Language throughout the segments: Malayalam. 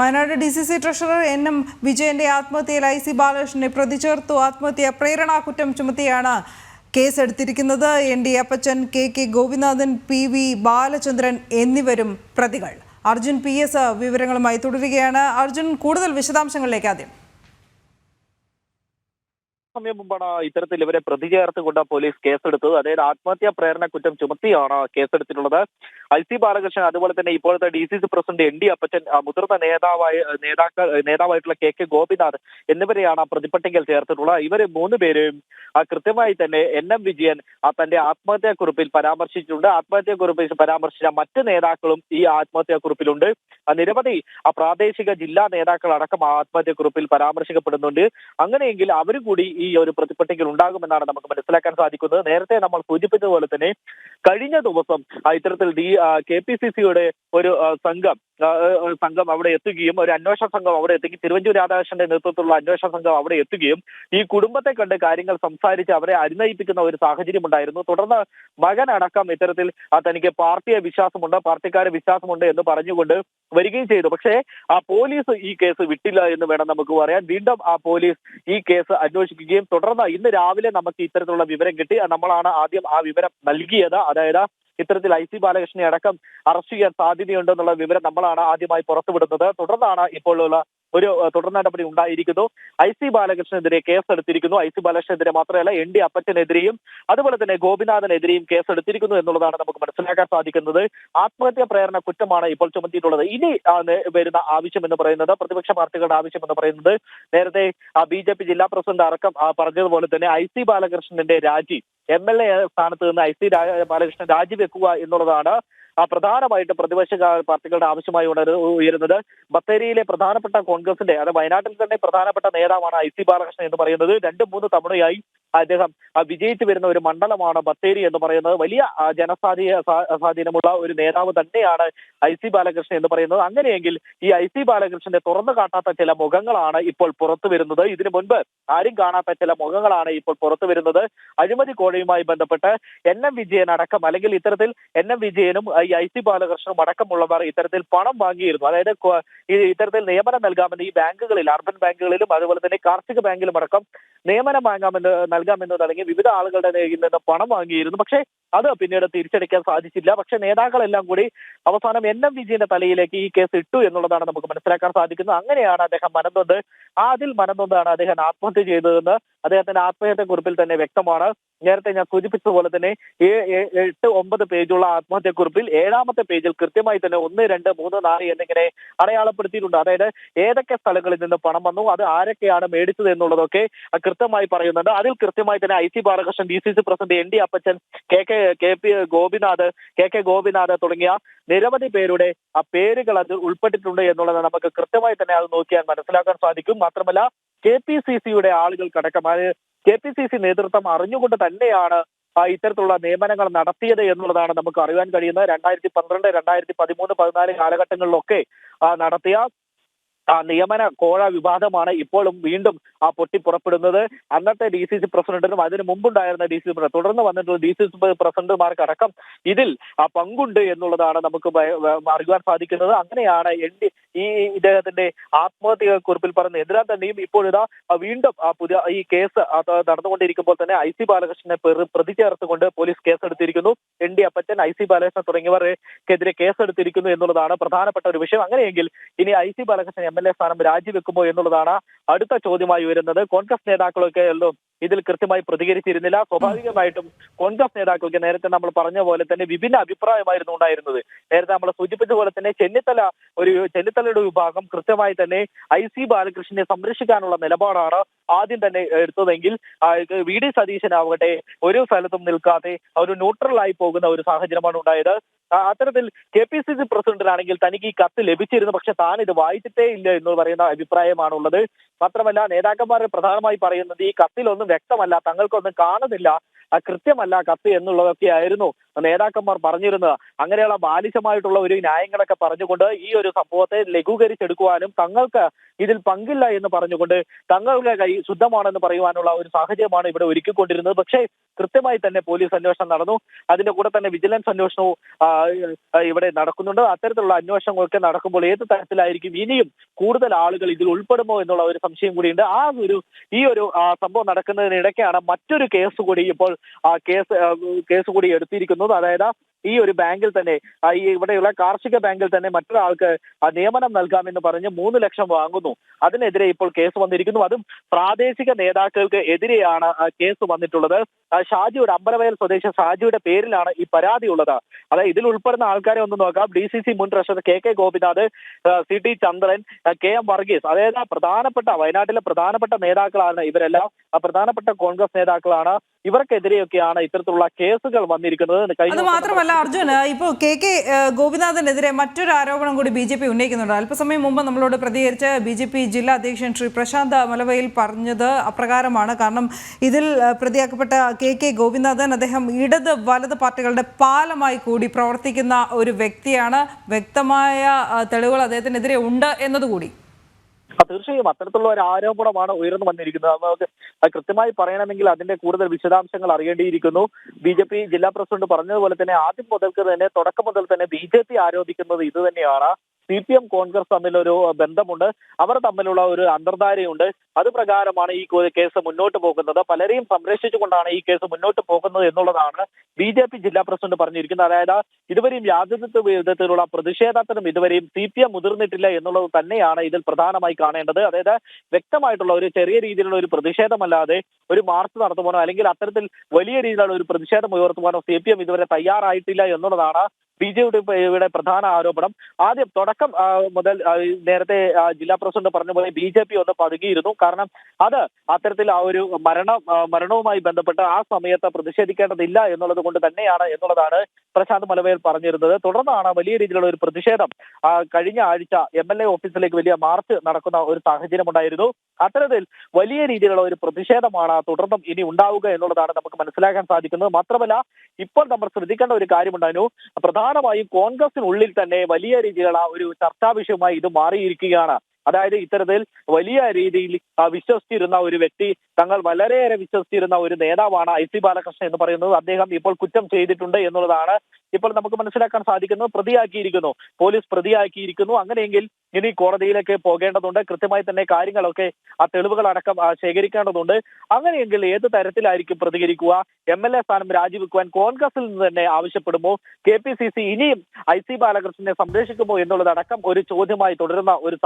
Wayanad D C C treasurer N M വിജയന്റെ ആത്മഹത്യയിൽ ഐ സി ബാലകൃഷ്ണനെ പ്രതി ചേർത്തു ആത്മഹത്യ പ്രേരണാ കുറ്റം ചുമത്തിയാണ് കേസെടുത്തിരിക്കുന്നത്. N D Appachan K K Gopinathan P V Balachandran എന്നിവരും പ്രതികൾ. അർജുൻ പി എസ് വിവരങ്ങളുമായി തുടരുകയാണ്. അർജുൻ കൂടുതൽ വിശദാംശങ്ങളിലേക്ക് ആദ്യം. സമയം മുമ്പാണ് ഇത്തരത്തിൽ ഇവരെ പ്രതി ചേർത്തുകൊണ്ട് പോലീസ് കേസെടുത്തത്. അതായത് ആത്മഹത്യാ പ്രേരണ കുറ്റം ചുമത്തിയാണ് കേസെടുത്തിട്ടുള്ളത്. ഐ സി ബാലകൃഷ്ണൻ അതുപോലെ തന്നെ ഇപ്പോഴത്തെ D C C president N D Appachan മുതിർന്ന നേതാവായ നേതാക്കൾ നേതാവായിട്ടുള്ള കെ കെ ഗോപിനാഥ് എന്നിവരെയാണ് പ്രതിപട്ടികയിൽ ചേർത്തിട്ടുള്ളത്. ഇവരെ മൂന്ന് പേരെയും കൃത്യമായി തന്നെ എൻ എം വിജയൻ തന്റെ ആത്മഹത്യാക്കുറിപ്പിൽ പരാമർശിച്ചിട്ടുണ്ട്. ആത്മഹത്യാക്കുറിപ്പിൽ പരാമർശിച്ച മറ്റ് നേതാക്കളും ഈ ആത്മഹത്യാക്കുറിപ്പിലുണ്ട് കുറിപ്പിലുണ്ട്. നിരവധി പ്രാദേശിക ജില്ലാ നേതാക്കൾ അടക്കം ആത്മഹത്യാ ആത്മഹത്യാക്കുറിപ്പിൽ പരാമർശിക്കപ്പെടുന്നുണ്ട്. അങ്ങനെയെങ്കിൽ അവരും കൂടി ഈ ഒരു പ്രതിപട്ടികയിൽ ഉണ്ടാകുമെന്നാണ് നമുക്ക് മനസ്സിലാക്കാൻ സാധിക്കുന്നത്. നേരത്തെ നമ്മൾ സൂചിപ്പിച്ചതുപോലെ തന്നെ കഴിഞ്ഞ ദിവസം ഇത്തരത്തിൽ ഡി കെ പി സി സിയുടെ ഒരു സംഘം സംഘം അവിടെ എത്തുകയും ഒരു അന്വേഷണ സംഘം അവിടെ എത്തുകയും തിരുവഞ്ചൂർ രാധാകൃഷ്ണന്റെ നേതൃത്വത്തിലുള്ള അന്വേഷണ സംഘം അവിടെ എത്തുകയും ഈ കുടുംബത്തെ കണ്ട് കാര്യങ്ങൾ സംസാരിച്ച് അവരെ അനുനയിപ്പിക്കുന്ന ഒരു സാഹചര്യം ഉണ്ടായിരുന്നു. തുടർന്ന് മകൻ അടക്കം ഇത്തരത്തിൽ തനിക്ക് പാർട്ടിയെ വിശ്വാസമുണ്ട് പാർട്ടിക്കാരെ വിശ്വാസമുണ്ട് എന്ന് പറഞ്ഞുകൊണ്ട് വരികയും ചെയ്തു. പക്ഷേ ആ പോലീസ് ഈ കേസ് വിട്ടില്ല എന്ന് വേണം നമുക്ക് പറയാൻ. വീണ്ടും ആ പോലീസ് ഈ കേസ് അന്വേഷിക്കുകയും തുടർന്ന് ഇന്ന് രാവിലെ നമുക്ക് ഇത്തരത്തിലുള്ള വിവരം കിട്ടി. നമ്മളാണ് ആദ്യം ആ വിവരം നൽകിയത്. അതായത് ഇത്തരത്തിൽ ഐ സി ബാലകൃഷ്ണനെ അടക്കം അറസ്റ്റ് ചെയ്യാൻ സാധ്യതയുണ്ടെന്നുള്ള വിവരം നമ്മളാണ് ആദ്യമായി പുറത്തുവിടുന്നത്. തുടർന്നാണ് ഇപ്പോഴുള്ള ഒരു തുടർ നടപടി ഉണ്ടായിരിക്കുന്നു. ഐ സി ബാലകൃഷ്ണനെതിരെ കേസെടുത്തിരിക്കുന്നു. ഐ സി ബാലകൃഷ്ണനെതിരെ മാത്രമല്ല എൻ ഡി അപ്പച്ചനെതിരെയും അതുപോലെ തന്നെ ഗോപിനാഥനെതിരെയും കേസെടുത്തിരിക്കുന്നു എന്നുള്ളതാണ് നമുക്ക് മനസ്സിലാക്കാൻ സാധിക്കുന്നത്. ആത്മഹത്യാ പ്രേരണ കുറ്റമാണ് ഇപ്പോൾ ചുമത്തിയിട്ടുള്ളത്. ഇനി വരുന്ന ആവശ്യം എന്ന് പറയുന്നത് പ്രതിപക്ഷ പാർട്ടികളുടെ ആവശ്യം എന്ന് പറയുന്നത്. നേരത്തെ ബി ജെ പി ജില്ലാ പ്രസിഡന്റ് അടക്കം പറഞ്ഞതുപോലെ തന്നെ ഐ സി ബാലകൃഷ്ണന്റെ രാജി എം എൽ എ സ്ഥാനത്ത് നിന്ന് ഐ സി ബാലകൃഷ്ണൻ രാജിവെക്കുക എന്നുള്ളതാണ് പ്രധാനമായിട്ട് പ്രതിപക്ഷ പാർട്ടികളുടെ ആവശ്യമായി ഉയരുന്നത് ബത്തേരിയിലെ പ്രധാനപ്പെട്ട കോൺഗ്രസിന്റെ അത് വയനാട്ടിൽ തന്നെ പ്രധാനപ്പെട്ട നേതാവാണ് ഐ സി ബാലകൃഷ്ണൻ എന്ന് പറയുന്നത്. രണ്ട് മൂന്ന് തവണയായി അദ്ദേഹം വിജയിച്ചു വരുന്ന ഒരു മണ്ഡലമാണ് ബത്തേരി എന്ന് പറയുന്നത്. വലിയ ജനസ്വാധീന സ്വാധീനമുള്ള ഒരു നേതാവ് തന്നെയാണ് ഐ സി ബാലകൃഷ്ണൻ എന്ന് പറയുന്നത്. അങ്ങനെയെങ്കിൽ ഈ ഐ സി ബാലകൃഷ്ണന്റെ തുറന്നു കാട്ടാത്ത ചില മുഖങ്ങളാണ് ഇപ്പോൾ പുറത്തു വരുന്നത്. ഇതിനു മുൻപ് ആരും കാണാത്ത ചില മുഖങ്ങളാണ് ഇപ്പോൾ പുറത്തു വരുന്നത്. അഴിമതി കോഴയുമായി ബന്ധപ്പെട്ട് എൻ എം വിജയൻ അടക്കം അല്ലെങ്കിൽ ഇത്തരത്തിൽ എൻ എം വിജയനും ഐ സി ബാലകൃഷ്ണനും അടക്കമുള്ളവർ ഇത്തരത്തിൽ പണം വാങ്ങിയിരുന്നു. അതായത് ഇത്തരത്തിൽ നിയമനം നൽകാമെന്ന് ഈ ബാങ്കുകളിൽ അർബൻ ബാങ്കുകളിലും അതുപോലെ തന്നെ കാർഷിക ബാങ്കിലും അടക്കം നിയമനം വാങ്ങാമെന്ന് നൽകാമെന്ന് തുടങ്ങി വിവിധ ആളുകളുടെ കയ്യിൽ നിന്ന് പണം വാങ്ങിയിരുന്നു. പക്ഷേ അത് പിന്നീട് തിരിച്ചടിക്കാൻ സാധിച്ചില്ല. പക്ഷെ നേതാക്കളെല്ലാം കൂടി അവസാനം എൻ. എം. വിജയന്റെ തലയിലേക്ക് ഈ കേസ് ഇട്ടു എന്നുള്ളതാണ് നമുക്ക് മനസ്സിലാക്കാൻ സാധിക്കുന്നത്. അങ്ങനെയാണ് അദ്ദേഹം മനംനൊന്ത് ആ അതിൽ മനംനൊന്താണ് അദ്ദേഹം ആത്മഹത്യ ചെയ്തതെന്ന് അദ്ദേഹത്തിന്റെ ആത്മഹത്യ കുറിപ്പിൽ തന്നെ വ്യക്തമാണ്. നേരത്തെ ഞാൻ സൂചിപ്പിച്ചതുപോലെ തന്നെ എട്ട് ഒമ്പത് പേജുള്ള ആത്മഹത്യക്കുറിപ്പിൽ ഏഴാമത്തെ പേജിൽ കൃത്യമായി തന്നെ ഒന്ന് രണ്ട് മൂന്ന് നാല് എന്നിങ്ങനെ അടയാളപ്പെടുത്തിയിട്ടുണ്ട്. അതായത് ഏതൊക്കെ സ്ഥലങ്ങളിൽ നിന്ന് പണം വന്നു അത് ആരൊക്കെയാണ് മേടിച്ചത് എന്നുള്ളതൊക്കെ കൃത്യമായി പറയുന്നുണ്ട്. അതിൽ കൃത്യമായി തന്നെ I C Balakrishnan D C C president N D Appachan K K K P Gopinath K K Gopinath തുടങ്ങിയ നിരവധി പേരുടെ ആ പേരുകൾ അത് ഉൾപ്പെട്ടിട്ടുണ്ട് എന്നുള്ളത് നമുക്ക് കൃത്യമായി തന്നെ അത് നോക്കിയാൽ മനസ്സിലാക്കാൻ സാധിക്കും. മാത്രമല്ല കെ പി സി സിയുടെ ആളുകൾക്കടക്കം അതായത് കെ പി സി സി നേതൃത്വം അറിഞ്ഞുകൊണ്ട് തന്നെയാണ് ആ ഇത്തരത്തിലുള്ള നിയമനങ്ങൾ നടത്തിയത് എന്നുള്ളതാണ് നമുക്ക് അറിയാൻ കഴിയുന്നത്. രണ്ടായിരത്തി പന്ത്രണ്ട് രണ്ടായിരത്തി പതിമൂന്ന് പതിനാല് കാലഘട്ടങ്ങളിലൊക്കെ നടത്തിയ നിയമന കോഴ വിവാദമാണ് ഇപ്പോഴും വീണ്ടും ആ പൊട്ടി പുറപ്പെടുന്നത്. അന്നത്തെ ഡി സി സി പ്രസിഡന്റിനും അതിന് മുമ്പുണ്ടായിരുന്ന ഡി സി സി തുടർന്ന് വന്നിട്ടുള്ള ഡി സി സി പ്രസിഡന്റുമാർക്കടക്കം ഇതിൽ ആ പങ്കുണ്ട് എന്നുള്ളതാണ് നമുക്ക് അറിയുവാൻ സാധിക്കുന്നത്. അങ്ങനെയാണ് എൻ ഡി ഈ ഇദ്ദേഹത്തിന്റെ ആത്മഹത്യ കുറിപ്പിൽ പറയുന്നത്. എന്തിനാ തന്നെയും ഇപ്പോഴിതാ ആ വീണ്ടും ആ പുതിയ ഈ കേസ് നടന്നുകൊണ്ടിരിക്കുമ്പോൾ തന്നെ ഐ സി ബാലകൃഷ്ണനെ പ്രതി ചേർത്തുകൊണ്ട് police കേസെടുത്തിരിക്കുന്നു. N D Appachan I C Balakrishnan തുടങ്ങിയവർക്കെതിരെ കേസെടുത്തിരിക്കുന്നു എന്നുള്ളതാണ് പ്രധാനപ്പെട്ട ഒരു വിഷയം. അങ്ങനെയെങ്കിൽ ഇനി I C Balakrishnan M L A സ്ഥാനം രാജിവെക്കുമോ എന്നുള്ളതാണ് അടുത്ത ചോദ്യമായി വരുന്നത് കോൺഗ്രസ് നേതാക്കളൊക്കെ ഇതിൽ കൃത്യമായി പ്രതികരിച്ചിരുന്നില്ല. സ്വാഭാവികമായിട്ടും കോൺഗ്രസ് നേതാക്കൾക്ക് നേരത്തെ നമ്മൾ പറഞ്ഞ പോലെ തന്നെ വിഭിന്ന അഭിപ്രായമായിരുന്നു ഉണ്ടായിരുന്നത്. നേരത്തെ നമ്മൾ സൂചിപ്പിച്ച പോലെ തന്നെ ചെന്നിത്തല ഒരു ചെന്നിത്തലയുടെ വിഭാഗം കൃത്യമായി തന്നെ ഐ സി ബാലകൃഷ്ണനെ സംരക്ഷിക്കാനുള്ള നിലപാടാണ് ആദ്യം തന്നെ എടുത്തതെങ്കിൽ വി ഡി സതീശനാവട്ടെ ഒരു സ്ഥലത്തും നിൽക്കാതെ ഒരു ന്യൂട്രലായി പോകുന്ന ഒരു സാഹചര്യമാണ് ഉണ്ടായത്. അത്തരത്തിൽ കെ പി സി സി പ്രസിഡന്റിനാണെങ്കിൽ തനിക്ക് ഈ കത്ത് ലഭിച്ചിരുന്നു പക്ഷെ താൻ ഇത് വായിച്ചിട്ടേ ഇല്ല എന്ന് പറയുന്ന അഭിപ്രായമാണുള്ളത്. മാത്രമല്ല നേതാക്കന്മാരെ പ്രധാനമായി പറയുന്നത് ഈ കത്തിലൊന്നും വ്യക്തമല്ല തങ്ങൾക്കൊന്നും കാണുന്നില്ല കൃത്യമല്ല കത്ത് എന്നുള്ളതൊക്കെ ആയിരുന്നു നേതാക്കന്മാർ പറഞ്ഞിരുന്നത്. അങ്ങനെയുള്ള ബാലിശമായിട്ടുള്ള ഒരു ന്യായങ്ങളൊക്കെ പറഞ്ഞുകൊണ്ട് ഈ ഒരു സംഭവത്തെ ലഘൂകരിച്ചെടുക്കുവാനും തങ്ങൾക്ക് ഇതിൽ പങ്കില്ല എന്ന് പറഞ്ഞുകൊണ്ട് തങ്ങളുടെ കൈ ശുദ്ധമാണെന്ന് പറയുവാനുള്ള ഒരു സാഹചര്യമാണ് ഇവിടെ ഒരുക്കിക്കൊണ്ടിരുന്നത്. പക്ഷേ കൃത്യമായി തന്നെ പോലീസ് അന്വേഷണം നടന്നു. അതിന്റെ കൂടെ തന്നെ വിജിലൻസ് അന്വേഷണവും ഇവിടെ നടക്കുന്നുണ്ട്. അത്തരത്തിലുള്ള അന്വേഷണങ്ങളൊക്കെ നടക്കുമ്പോൾ ഏത് തരത്തിലായിരിക്കും ഇനിയും കൂടുതൽ ആളുകൾ ഇതിൽ ഉൾപ്പെടുമോ എന്നുള്ള ഒരു സംശയം കൂടിയുണ്ട്. ആ ഒരു ഈ ഒരു സംഭവം നടക്കുന്നതിനിടയ്ക്കാണ് മറ്റൊരു കേസ് കൂടി ഇപ്പോൾ കേസ് കേസ് കൂടി എടുത്തിരിക്കുന്നത്. അതായത് ഈ ഒരു ബാങ്കിൽ തന്നെ ഈ ഇവിടെയുള്ള കാർഷിക ബാങ്കിൽ തന്നെ മറ്റൊരാൾക്ക് ആ, നിയമനം നൽകാമെന്ന് പറഞ്ഞ് മൂന്ന് ലക്ഷം വാങ്ങുന്നു. അതിനെതിരെ ഇപ്പോൾ കേസ് വന്നിരിക്കുന്നു. അതും പ്രാദേശിക നേതാക്കൾക്ക് എതിരെയാണ് കേസ് വന്നിട്ടുള്ളത്. ഷാജിയുടെ അമ്പലവയൽ സ്വദേശ ഷാജിയുടെ പേരിലാണ് ഈ പരാതി ഉള്ളത്. അതായത് ഇതിൽ ഉൾപ്പെടുന്ന ആൾക്കാരെ ഒന്ന് നോക്കാം. ഡി സി സി മുൻ treasurer K K Gopinath C T Chandran K M Varghese അതായത് പ്രധാനപ്പെട്ട വയനാട്ടിലെ പ്രധാനപ്പെട്ട നേതാക്കളാണ് ഇവരെല്ലാം. പ്രധാനപ്പെട്ട കോൺഗ്രസ് നേതാക്കളാണ്. ഇവർക്കെതിരെയൊക്കെയാണ് ഇത്തരത്തിലുള്ള കേസുകൾ വന്നിരിക്കുന്നത്. കഴിഞ്ഞ അത് അർജുന് ഇപ്പോൾ കെ കെ ഗോപിനാഥനെതിരെ മറ്റൊരു ആരോപണം കൂടി ബി ജെ പി ഉന്നയിക്കുന്നുണ്ട്. അല്പസമയം മുമ്പ് നമ്മളോട് പ്രതികരിച്ച ബി ജെ പി ജില്ലാ അധ്യക്ഷൻ ശ്രീ പ്രശാന്ത് മലവയിൽ പറഞ്ഞത് അപ്രകാരമാണ്. കാരണം ഇതിൽ പ്രതിയാക്കപ്പെട്ട കെ കെ ഗോപിനാഥൻ അദ്ദേഹം ഇടത് വലത് പാർട്ടികളുടെ പാലമായി കൂടി പ്രവർത്തിക്കുന്ന ഒരു വ്യക്തിയാണ്. വ്യക്തമായ തെളിവുകൾ അദ്ദേഹത്തിനെതിരെ ഉണ്ട് എന്നതുകൂടി. തീർച്ചയായും അത്തരത്തിലുള്ള ഒരു ആരോപണമാണ് ഉയർന്നു വന്നിരിക്കുന്നത്. നമുക്ക് കൃത്യമായി പറയണമെങ്കിൽ അതിന്റെ കൂടുതൽ വിശദാംശങ്ങൾ അറിയേണ്ടിയിരിക്കുന്നു. ബി ജെ പി ജില്ലാ പ്രസിഡന്റ് പറഞ്ഞതുപോലെ തന്നെ ആദ്യം മുതൽക്ക് തന്നെ തുടക്കം മുതൽ തന്നെ ബി ജെ പി ആരോപിക്കുന്നത് ഇത് തന്നെയാണ് സി പി എം കോൺഗ്രസ് തമ്മിലൊരു ബന്ധമുണ്ട്. അവർ തമ്മിലുള്ള ഒരു അന്തർധാരയുണ്ട്. അത് പ്രകാരമാണ് ഈ കേസ് മുന്നോട്ട് പോകുന്നത്. പലരെയും സംരക്ഷിച്ചുകൊണ്ടാണ് ഈ കേസ് മുന്നോട്ട് പോകുന്നത് എന്നുള്ളതാണ് ബി ജെ പി ജില്ലാ പ്രസിഡന്റ് പറഞ്ഞിരിക്കുന്നത്. അതായത് ഇതുവരെയും യാതൊരു വിധത്തിലുള്ള പ്രതിഷേധത്തിനും ഇതുവരെയും സി പി എം മുതിർന്നിട്ടില്ല എന്നുള്ളത് തന്നെയാണ് ഇതിൽ പ്രധാനമായി കാണേണ്ടത്. അതായത് വ്യക്തമായിട്ടുള്ള ഒരു ചെറിയ രീതിയിലുള്ള ഒരു പ്രതിഷേധമല്ലാതെ ഒരു മാർച്ച് നടത്തുവാനോ അല്ലെങ്കിൽ അത്തരത്തിൽ വലിയ രീതിയിലുള്ള ഒരു പ്രതിഷേധം ഉയർത്തുവാനോ സി പി എം ഇതുവരെ തയ്യാറായിട്ടില്ല എന്നുള്ളതാണ് ബി ജെ പിയുടെ പ്രധാന ആരോപണം. ആദ്യം തുടക്കം മുതൽ നേരത്തെ ജില്ലാ പ്രസിഡന്റ് പറഞ്ഞ പോലെ ബി ജെ പി ഒന്ന് പതുങ്ങിയിരുന്നു. കാരണം അത് അത്തരത്തിൽ ആ ഒരു മരണ മരണവുമായി ബന്ധപ്പെട്ട് ആ സമയത്ത് പ്രതിഷേധിക്കേണ്ടതില്ല എന്നുള്ളത് കൊണ്ട് തന്നെയാണ് എന്നുള്ളതാണ് പ്രശാന്ത് മലവയൽ പറഞ്ഞിരുന്നത്. തുടർന്നാണ് വലിയ രീതിയിലുള്ള ഒരു പ്രതിഷേധം കഴിഞ്ഞ ആഴ്ച എം എൽ എ ഓഫീസിലേക്ക് വലിയ മാർച്ച് നടക്കുന്ന ഒരു സാഹചര്യം ഉണ്ടായിരുന്നു. അത്തരത്തിൽ വലിയ രീതിയിലുള്ള ഒരു പ്രതിഷേധമാണ് തുടർന്നും ഇനി ഉണ്ടാവുക എന്നുള്ളതാണ് നമുക്ക് മനസ്സിലാക്കാൻ സാധിക്കുന്നത്. മാത്രമല്ല ഇപ്പോൾ നമ്മൾ ശ്രദ്ധിക്കേണ്ട ഒരു കാര്യമുണ്ടായിരുന്നു. പ്രധാനമായും കോൺഗ്രസിനുള്ളിൽ തന്നെ വലിയ രീതിയിലുള്ള ഒരു ചർച്ചാ വിഷയമായി ഇത് മാറിയിരിക്കുകയാണ്. അതായത് ഇത്തരത്തിൽ വലിയ രീതിയിൽ വിശ്വസിച്ചിരുന്ന ഒരു വ്യക്തി തങ്ങൾ വളരെയേറെ വിശ്വസിച്ചിരുന്ന ഒരു നേതാവാണ് ഐ സി ബാലകൃഷ്ണൻ എന്ന് പറയുന്നത്. അദ്ദേഹം ഇപ്പോൾ കുറ്റം ചെയ്തിട്ടുണ്ട് എന്നുള്ളതാണ് ഇപ്പോൾ നമുക്ക് മനസ്സിലാക്കാൻ സാധിക്കുന്നത്. പ്രതിയാക്കിയിരിക്കുന്നു. പോലീസ് പ്രതിയാക്കിയിരിക്കുന്നു. അങ്ങനെയെങ്കിൽ ഇനി കോടതിയിലേക്ക് പോകേണ്ടതുണ്ട്. കൃത്യമായി തന്നെ കാര്യങ്ങളൊക്കെ ആ തെളിവുകൾ അടക്കം ശേഖരിക്കേണ്ടതുണ്ട്. അങ്ങനെയെങ്കിൽ ഏത് തരത്തിലായിരിക്കും പ്രതികരിക്കുക? എം എൽ എ സ്ഥാനം രാജിവെക്കുവാൻ കോൺഗ്രസിൽ നിന്ന് തന്നെ ആവശ്യപ്പെടുമോ? കെ പി സി സി ഇനിയും ഐ സി ബാലകൃഷ്ണനെ സംരക്ഷിക്കുമോ എന്നുള്ളതടക്കം ഒരു ചോദ്യമായി തുടരുന്ന ഒരു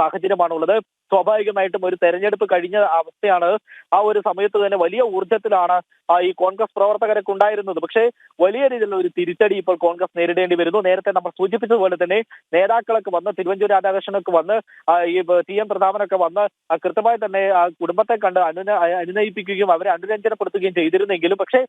സാഹചര്യമാണുള്ളത് സ്വാഭാവികമായിട്ടും ഒരു തെരഞ്ഞെടുപ്പ് കഴിഞ്ഞ അവസ്ഥയാണ് ആ ഒരു സമയത്ത് തന്നെ വലിയ ഊർജത്തിലാണ് ആ ഈ കോൺഗ്രസ് പ്രവർത്തകരൊക്കെ ഉണ്ടായിരുന്നത്. പക്ഷേ വലിയ രീതിയിലുള്ള ഒരു തിരിച്ചടി ഇപ്പോൾ കോൺഗ്രസ് നേരിടേണ്ടി വരുന്നു. നേരത്തെ നമ്മൾ സൂചിപ്പിച്ചതുപോലെ തന്നെ നേതാക്കളൊക്കെ വന്ന് തിരുവഞ്ചൂർ രാധാകൃഷ്ണനൊക്കെ വന്ന് ഈ ടി എം പ്രതാപനൊക്കെ വന്ന് കൃത്യമായി തന്നെ ആ കുടുംബത്തെ കണ്ട് അനുന അനുനയിപ്പിക്കുകയും അവരെ അനുരഞ്ജനപ്പെടുത്തുകയും ചെയ്തിരുന്നെങ്കിലും പക്ഷേ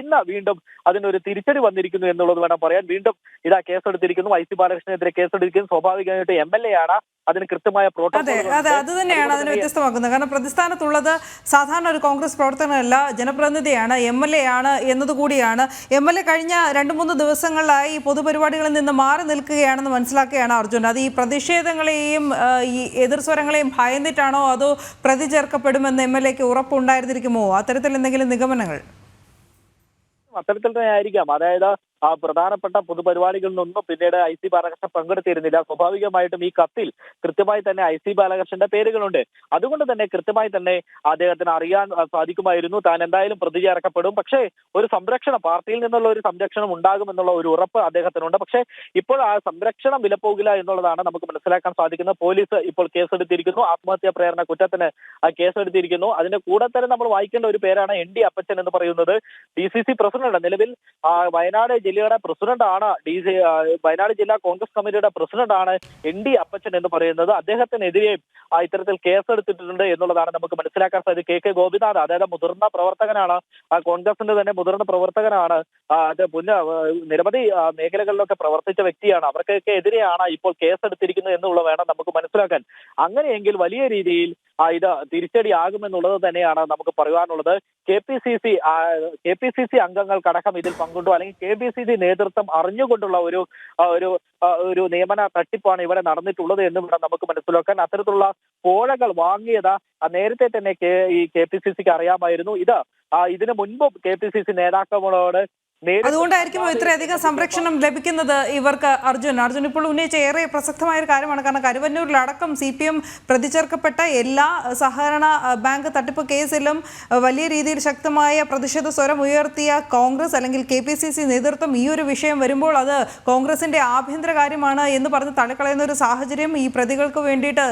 ഇന്ന് വീണ്ടും അതിനൊരു തിരിച്ചടി വന്നിരിക്കുന്നു എന്നുള്ളത് വേണം പറയാൻ. വീണ്ടും ഇതാ കേസെടുത്തിരിക്കുന്നു. ഐ സി ബാലകൃഷ്ണനെതിരെ കേസെടുത്തിരിക്കുന്നു. സ്വാഭാവികമായിട്ട് എം എൽ എ ആണ് അതിന് കൃത്യമായ അതെ പ്രോട്ടോകോൾ അതെ അത് തന്നെയാണ് അതിനെ വ്യത്യസ്തമാക്കുന്നത്. കാരണം പ്രതിസ്ഥാനത്തുള്ളത് സാധാരണ ഒരു കോൺഗ്രസ് പ്രവർത്തകനല്ല ജനപ്രതിനിധിയാണ് എം എൽ എ ആണ് എന്നതുകൂടിയാണ്. എം എൽ എ കഴിഞ്ഞ രണ്ട് മൂന്ന് ദിവസങ്ങളിലായി പൊതുപരിപാടികളിൽ നിന്ന് മാറി നിൽക്കുകയാണെന്ന് മനസ്സിലാക്കുകയാണ് അർജുൻ. അത് ഈ പ്രതിഷേധങ്ങളെയും ഈ എതിർസ്വരങ്ങളെയും ഭയന്നിട്ടാണോ അതോ പ്രതി ചേർക്കപ്പെടുമെന്ന് എം എൽ എക്ക് ഉറപ്പുണ്ടായിരുന്നിരിക്കുമോ? അത്തരത്തിൽ എന്തെങ്കിലും നിഗമനങ്ങൾ? അത്തരത്തിൽ തന്നെ ആയിരിക്കാം. അതായത് പ്രധാനപ്പെട്ട പൊതുപരിപാടികളിലൊന്നും പിന്നീട് ഐ സി ബാലകൃഷ്ണൻ പങ്കെടുത്തിരുന്നില്ല. സ്വാഭാവികമായിട്ടും ഈ കത്തിൽ കൃത്യമായി തന്നെ ഐ സി ബാലകൃഷ്ണന്റെ പേരുകളുണ്ട്. അതുകൊണ്ട് തന്നെ കൃത്യമായി തന്നെ അദ്ദേഹത്തിന് അറിയാൻ ആ, സാധിക്കുമായിരുന്നു. താൻ എന്തായാലും പ്രതി ചേർക്കപ്പെടും പക്ഷേ ഒരു സംരക്ഷണം പാർട്ടിയിൽ നിന്നുള്ള ഒരു സംരക്ഷണം ഉണ്ടാകുമെന്നുള്ള ഒരു ഉറപ്പ് അദ്ദേഹത്തിനുണ്ട്. പക്ഷേ ഇപ്പോൾ ആ സംരക്ഷണം വിലപ്പോകില്ല എന്നുള്ളതാണ് നമുക്ക് മനസ്സിലാക്കാൻ സാധിക്കുന്നത്. പോലീസ് ഇപ്പോൾ കേസെടുത്തിരിക്കുന്നു. ആത്മഹത്യാ പ്രേരണ കുറ്റത്തിന് ആ കേസെടുത്തിരിക്കുന്നു. അതിന്റെ കൂടെ തന്നെ നമ്മൾ വായിക്കേണ്ട ഒരു പേരാണ് എൻ ഡി അപ്പച്ചൻ എന്ന് പറയുന്നത്. ഡി സി സി പ്രസിഡന്റ് നിലവിൽ ആ, വയനാട് ജില്ലയുടെ പ്രസിഡന്റാണ് ഡി സി വയനാട് ജില്ലാ കോൺഗ്രസ് കമ്മിറ്റിയുടെ പ്രസിഡന്റാണ് എൻ ഡി അപ്പച്ചൻ എന്ന് പറയുന്നത്. അദ്ദേഹത്തിനെതിരെ ഇത്തരത്തിൽ കേസെടുത്തിട്ടുണ്ട് എന്നുള്ളതാണ് നമുക്ക് മനസ്സിലാക്കാൻ സാധിക്കും കെ കെ ഗോപിനാഥ് അതായത് മുതിർന്ന പ്രവർത്തകനാണ്. കോൺഗ്രസിന്റെ തന്നെ മുതിർന്ന പ്രവർത്തകനാണ്. അത് പുന നിരവധി മേഖലകളിലൊക്കെ പ്രവർത്തിച്ച വ്യക്തിയാണ്. അവർക്കൊക്കെ എതിരെയാണ് ഇപ്പോൾ കേസെടുത്തിരിക്കുന്നത് എന്നുള്ള വേണം നമുക്ക് മനസ്സിലാക്കാൻ. അങ്ങനെയെങ്കിൽ വലിയ രീതിയിൽ ഇത് തിരിച്ചടി ആകുമെന്നുള്ളത് തന്നെയാണ് നമുക്ക് പറയുവാനുള്ളത്. K P C C K P C C അംഗങ്ങൾക്കടക്കം ഇതിൽ പങ്കുണ്ടോ? അല്ലെങ്കിൽ കെ പി സി സി നേതൃത്വം അറിഞ്ഞുകൊണ്ടുള്ള ഒരു ഒരു ഒരു നിയമന തട്ടിപ്പാണ് ഇവിടെ നടന്നിട്ടുള്ളത് എന്നും ഇവിടെ നമുക്ക് മനസ്സിലാക്കാൻ. അത്തരത്തിലുള്ള കോഴകൾ വാങ്ങിയത് നേരത്തെ തന്നെ കെ ഈ കെ പി സി സിക്ക് അറിയാമായിരുന്നു. ഇത് ഇതിനു മുൻപും കെ പി സി സി നേതാക്കളോട് അതുകൊണ്ടായിരിക്കും ഇത്രയധികം സംരക്ഷണം ലഭിക്കുന്നത് ഇവർക്ക് അർജുൻ. അർജുൻ ഇപ്പോൾ ഉന്നയിച്ച ഏറെ പ്രസക്തമായ ഒരു കാര്യമാണ്. കാരണം കരുവന്നൂരിലടക്കം സി പി എം പ്രതിചേർക്കപ്പെട്ട എല്ലാ സഹകരണ ബാങ്ക് തട്ടിപ്പ് കേസിലും വലിയ രീതിയിൽ ശക്തമായ പ്രതിഷേധ സ്വരം ഉയർത്തിയ കോൺഗ്രസ് അല്ലെങ്കിൽ കെ പി സി സി നേതൃത്വം ഈ ഒരു വിഷയം വരുമ്പോൾ അത് കോൺഗ്രസിന്റെ ആഭ്യന്തര കാര്യമാണ് എന്ന് പറഞ്ഞ് തള്ളിക്കളയുന്ന ഒരു സാഹചര്യം ഈ പ്രതികൾക്ക് വേണ്ടിയിട്ട്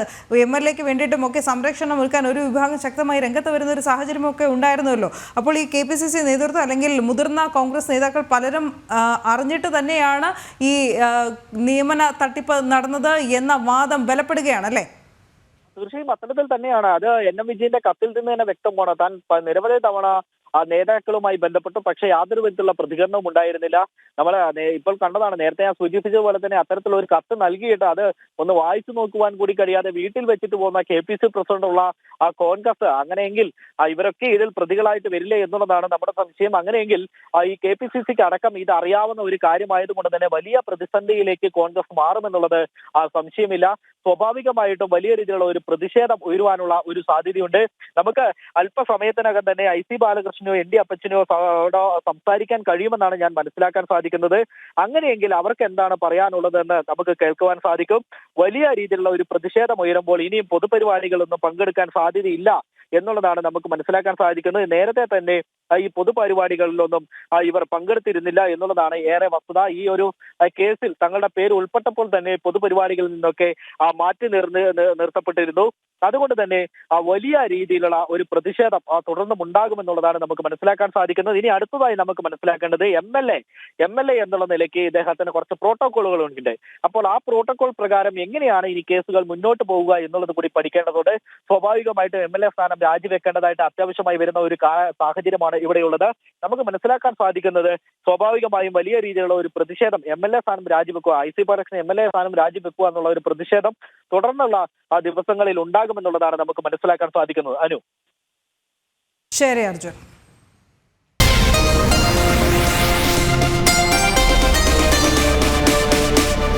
എം എൽ എക്ക് വേണ്ടിയിട്ടും ഒക്കെ സംരക്ഷണം ഒരുക്കാൻ ഒരു വിഭാഗം ശക്തമായി രംഗത്ത് വരുന്ന ഒരു സാഹചര്യമൊക്കെ ഉണ്ടായിരുന്നല്ലോ. അപ്പോൾ ഈ കെ പി സി സി നേതൃത്വം അല്ലെങ്കിൽ മുതിർന്ന കോൺഗ്രസ് നേതാക്കൾ പലരും അറിഞ്ഞിട്ട് തന്നെയാണ് ഈ നിയമന തട്ടിപ്പ് നടന്നത് എന്ന വാദം ബലപ്പെടുകയാണ് അല്ലേ? തീർച്ചയായും അത്തരത്തിൽ തന്നെയാണ്. അത് എൻ എം വിജയന്റെ കത്തിൽ നിന്ന് തന്നെ വ്യക്തമാണ്. താൻ നിരവധി തവണ നേതാക്കളുമായി ബന്ധപ്പെട്ടു. പക്ഷേ യാതൊരു വിധത്തിലുള്ള പ്രതികരണവും ഉണ്ടായിരുന്നില്ല. നമ്മൾ ഇപ്പോൾ കണ്ടതാണ് നേരത്തെ ഞാൻ സൂചിപ്പിച്ചതുപോലെ തന്നെ അത്തരത്തിലുള്ള ഒരു കത്ത് നൽകിയിട്ട് അത് ഒന്ന് വായിച്ചു നോക്കുവാൻ കൂടി കഴിയാതെ വീട്ടിൽ വെച്ചിട്ട് പോകുന്ന കെ പി സി പ്രസിഡന്റുള്ള ആ കോൺഗ്രസ് അങ്ങനെയെങ്കിൽ ആ ഇവരൊക്കെ ഇതിൽ പ്രതികളായിട്ട് വരില്ലേ എന്നുള്ളതാണ് നമ്മുടെ സംശയം. അങ്ങനെയെങ്കിൽ ആ ഈ കെ പി സി സിക്ക് അടക്കം ഇത് അറിയാവുന്ന ഒരു കാര്യമായതുകൊണ്ട് തന്നെ വലിയ പ്രതിസന്ധിയിലേക്ക് കോൺഗ്രസ് മാറുമെന്നുള്ളത് ആ സംശയമില്ല. സ്വാഭാവികമായിട്ടും വലിയ രീതിയിലുള്ള ഒരു പ്രതിഷേധം ഉയരുവാനുള്ള ഒരു സാധ്യതയുണ്ട്. നമുക്ക് അല്പസമയത്തിനകം തന്നെ ഐ സി ബാലകൃഷ്ണനോ എൻ ഡി അപ്പച്ചനോ സംസാരിക്കാൻ കഴിയുമെന്നാണ് ഞാൻ മനസ്സിലാക്കാൻ സാധിക്കുന്നത്. അങ്ങനെയെങ്കിൽ അവർക്ക് എന്താണ് പറയാനുള്ളതെന്ന് നമുക്ക് കേൾക്കുവാൻ സാധിക്കും. വലിയ രീതിയിലുള്ള ഒരു പ്രതിഷേധം ഉയരുമ്പോൾ ഇനിയും പൊതുപരിപാടികളൊന്നും പങ്കെടുക്കാൻ സാധ്യതയില്ല എന്നുള്ളതാണ് നമുക്ക് മനസ്സിലാക്കാൻ സാധിക്കുന്നത്. നേരത്തെ തന്നെ ഈ പൊതുപരിപാടികളിലൊന്നും ഇവർ പങ്കെടുത്തിരുന്നില്ല എന്നുള്ളതാണ് ഏറെ വസ്തുത. ഈ ഒരു കേസിൽ തങ്ങളുടെ പേര് ഉൾപ്പെട്ടപ്പോൾ തന്നെ പൊതുപരിപാടികളിൽ നിന്നൊക്കെ മാറ്റി നിർന്ന് നിർത്തപ്പെട്ടിരുന്നു. അതുകൊണ്ട് തന്നെ വലിയ രീതിയിലുള്ള ഒരു പ്രതിഷേധം തുടർന്നും ഉണ്ടാകുമെന്നുള്ളതാണ് നമുക്ക് മനസ്സിലാക്കാൻ സാധിക്കുന്നത്. ഇനി അടുത്തതായി നമുക്ക് മനസ്സിലാക്കേണ്ടത് M L A M L A എന്നുള്ള നിലയ്ക്ക് ഇദ്ദേഹത്തിന് കുറച്ച് പ്രോട്ടോകോളുകൾ ഉണ്ട് അപ്പോൾ ആ പ്രോട്ടോകോൾ പ്രകാരം എങ്ങനെയാണ് ഇനി കേസുകൾ മുന്നോട്ട് പോവുക എന്നുള്ളത് കൂടി പഠിക്കേണ്ടതുണ്ട്. സ്വാഭാവികമായിട്ടും എം എൽ എ സ്ഥാനം രാജിവെക്കേണ്ടതായിട്ട് അത്യാവശ്യമായി വരുന്ന ഒരു സാഹചര്യമാണ് ഇവിടെയുള്ളത്. നമുക്ക് മനസ്സിലാക്കാൻ സാധിക്കുന്നത് സ്വാഭാവികമായും വലിയ രീതിയിലുള്ള ഒരു പ്രതിഷേധം എം എൽ എ സ്ഥാനം രാജിവെക്കുക ഐ സി പരക്ഷൻ എം എൽ എ സ്ഥാനം രാജിവെക്കുക എന്നുള്ള ഒരു പ്രതിഷേധം തുടർന്നുള്ള ആ ദിവസങ്ങളിൽ ഉണ്ടാകുമെന്നുള്ളതാണ് നമുക്ക് മനസ്സിലാക്കാൻ സാധിക്കുന്നത്. അനു. ശരി അർജുൻ.